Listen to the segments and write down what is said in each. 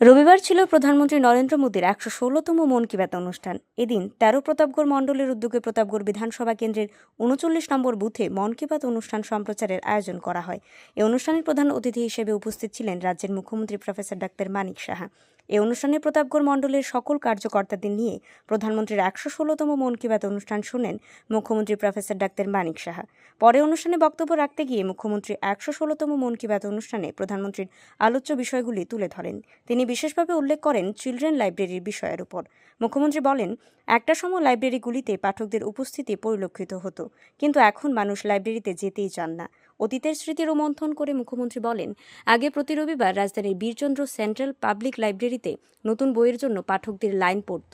রবিবার ছিল প্রধানমন্ত্রী নরেন্দ্র মোদীর একশো ষোলোতম মন কি বাত অনুষ্ঠান। এদিন তেরো প্রতাপগড় মণ্ডলের উদ্যোগে প্রতাপগড় বিধানসভা কেন্দ্রের উনচল্লিশ নম্বর বুথে মন কি বাত অনুষ্ঠান সম্প্রচারের আয়োজন করা হয়। এই অনুষ্ঠানের প্রধান অতিথি হিসেবে উপস্থিত ছিলেন রাজ্যের মুখ্যমন্ত্রী প্রফেসর ডাক্তার মানিক সাহা। এই অনুষ্ঠানে প্রতাপগড় মণ্ডলের সকল কার্যকর্তাদের নিয়ে প্রধানমন্ত্রীর একশো ষোলোতম মন কি বাত অনুষ্ঠান শুনেন মুখ্যমন্ত্রী প্রফেসর ডাক্তার মানিক সাহা। পরে অনুষ্ঠানে বক্তব্য রাখতে গিয়ে মুখ্যমন্ত্রী একশো ষোলোতম মন কি বাত অনুষ্ঠানে প্রধানমন্ত্রীর আলোচ্য বিষয়গুলি তুলে ধরেন। তিনি বিশেষভাবে উল্লেখ করেন চিলড্রেন লাইব্রেরির বিষয়ের উপর। মুখ্যমন্ত্রী বলেন, একটা সময় লাইব্রেরিগুলিতে পাঠকদের উপস্থিতি পরিলক্ষিত হতো, কিন্তু এখন মানুষ লাইব্রেরিতে যেতেই চান না। অতীতের স্মৃতি রোমন্থন করে মুখ্যমন্ত্রী বলেন, আগে প্রতি রবিবার রাজধানীর বীরচন্দ্র সেন্ট্রাল পাবলিক লাইব্রেরিতে নতুন বইয়ের জন্য পাঠকদের লাইন পড়ত।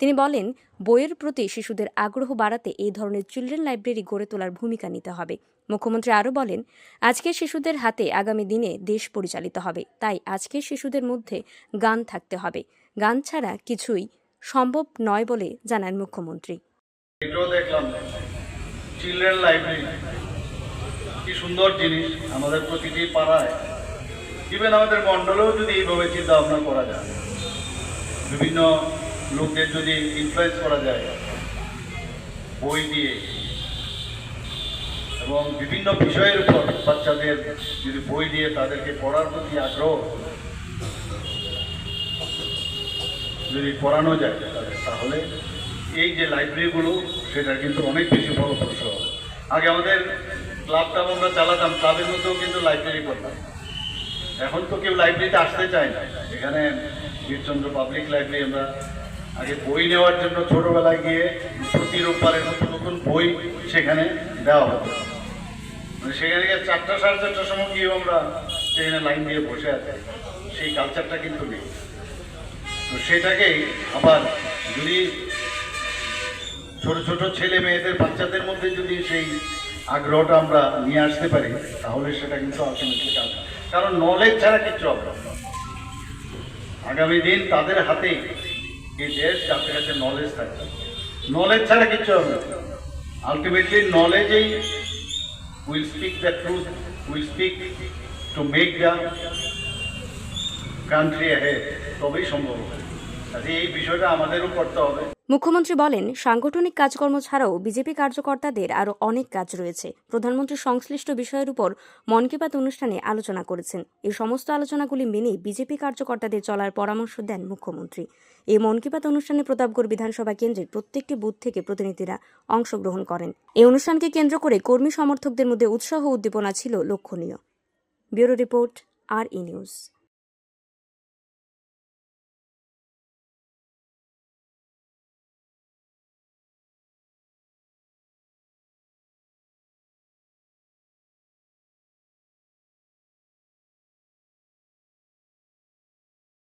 তিনি বলেন, বইয়ের প্রতি শিশুদের আগ্রহ বাড়াতে এই ধরনের চিলড্রেন লাইব্রেরি গড়ে তোলার ভূমিকা নিতে হবে। মুখ্যমন্ত্রী আরও বলেন আজকের শিশুদের হাতে আগামী দিনে দেশ পরিচালিত হবে, তাই আজকের শিশুদের মধ্যে গান থাকতে হবে। গান ছাড়া কিছুই সম্ভব নয় বলে জানান মুখ্যমন্ত্রী। দেখলাম, চিলড্রেন লাইব্রেরি। কি সুন্দর জিনিস আমাদের প্রতিটি পাড়ায়। ইভেন আমাদের মণ্ডলেও যদি এইভাবে চিন্তা ভাবনা করা যায়, বিভিন্ন লোকদের যদি ইনফ্লুয়েন্স করা যায়, বই দিয়ে, এবং বিভিন্ন বিষয়ের উপর বাচ্চাদের যদি বই দিয়ে তাদেরকে পড়ার প্রতি আগ্রহ, যদি পড়ানো যায় তাহলে এই যে লাইব্রেরিগুলো সেটা কিন্তু অনেক বেশি ফলপ্রসূ হবে। আগে আমাদের ক্লাবটা আমরা চালাতাম, ক্লাবের মধ্যেও কিন্তু লাইব্রেরি করতাম। এখন তো কেউ লাইব্রেরিতে আসতে চায় না। এখানে বীরচন্দ্র পাবলিক লাইব্রেরি আমরা আগে বই নেওয়ার জন্য ছোটোবেলায় গিয়ে প্রতি রোববারে নতুন নতুন বই সেখানে দেওয়া হতো। মানে সেখানে গিয়ে চারটা সাড়ে চারটার সময় গিয়েও আমরা সেখানে লাইন দিয়ে বসে আছি। সেই কালচারটা কিন্তু নেই। তো সেটাকেই আবার যদি ছোট ছোট ছেলে মেয়েদের, বাচ্চাদের মধ্যে যদি সেই আগ্রহটা আমরা নিয়ে আসতে পারি, তাহলে সেটা কিন্তু আলটিমেটলি কাজ কারণ নলেজ ছাড়া কিচ্ছু হবে। আগামী দিন তাদের হাতেই এই দেশ, যাদের কাছে নলেজ থাকবে। নলেজ ছাড়া কিচ্ছু হবে ultimately নলেজেই will speak the truth will speak to make the country ahead তবেই সম্ভব হবে। হবে। মুখ্যমন্ত্রী বলেন, সাংগঠনিক কাজকর্ম ছাড়াও বিজেপি কার্যকর্তাদের আরও অনেক কাজ রয়েছে। প্রধানমন্ত্রী সংশ্লিষ্ট বিষয়ের উপর মন কি বাত অনুষ্ঠানে আলোচনা করেছেন। এই সমস্ত আলোচনাগুলি মেনে বিজেপি কার্যকর্তাদের চলার পরামর্শ দেন মুখ্যমন্ত্রী। এই মন কি বাত অনুষ্ঠানে প্রতাপগড় বিধানসভা কেন্দ্রের প্রত্যেকটি বুথ থেকে প্রতিনিধিরা অংশগ্রহণ করেন। এই অনুষ্ঠানকে কেন্দ্র করে কর্মী সমর্থকদের মধ্যে উৎসাহ উদ্দীপনা ছিল লক্ষণীয়। ব্যুরো রিপোর্ট, আর ই নিউজ।